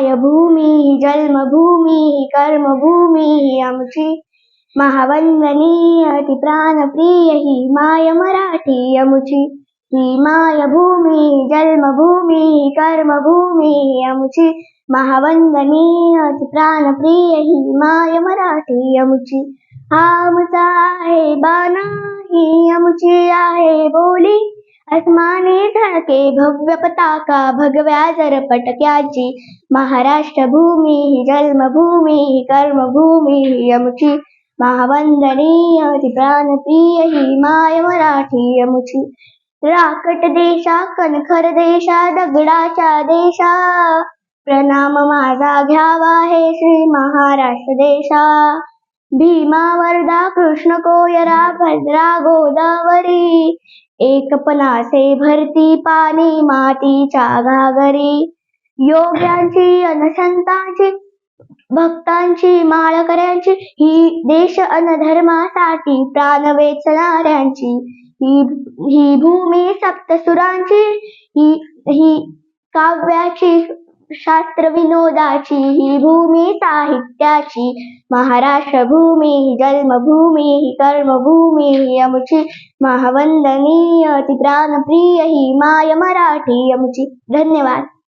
मायभूमी जन्मभूमी कर्मभूमी आमची महावंदनीय ती प्राणप्रिय, ही माय मराठी आमची ही मायभूमी जन्मभूमी कर्मभूमी आमची महावंदनीय ती प्राणप्रिय, ही माय मराठी आमची हा आमचा आहे बाणा ही आमची आहे बोली। अस्माने झळके भव्य पताका भगव्या जर पटक्याची महाराष्ट्र भूमी, जन्मभूमी ही कर्मभूमी ही आमची महावंदनीय ती प्राणप्रिय ही माय मराठी आमची राकट देशा, कणखर देशा, दगडाच्या देशा। प्रणाम माझा घ्यावा हे श्री महाराष्ट्र देशा। भीमा, वर्धा, कृष्ण, कोयरा, भद्रा, गोदावरी। एकपणाचे भरती पाणी मातीच्या घागरी. योग्यांची अनसंतांची भक्तांची माळकऱ्यांची ही देश अनधर्मासाठी प्राण वेचणाऱ्यांची. ही ही भूमी सप्तसुरांची ही ही काव्याची शास्त्र विनोदाची ही भूमि साहित्याची महाराष्ट्र भूमी जन्मभूमी ही कर्मभूमी ही अमुची महावंदनीय ती प्राणप्रिय ही माय मराठी अमुची धन्यवाद.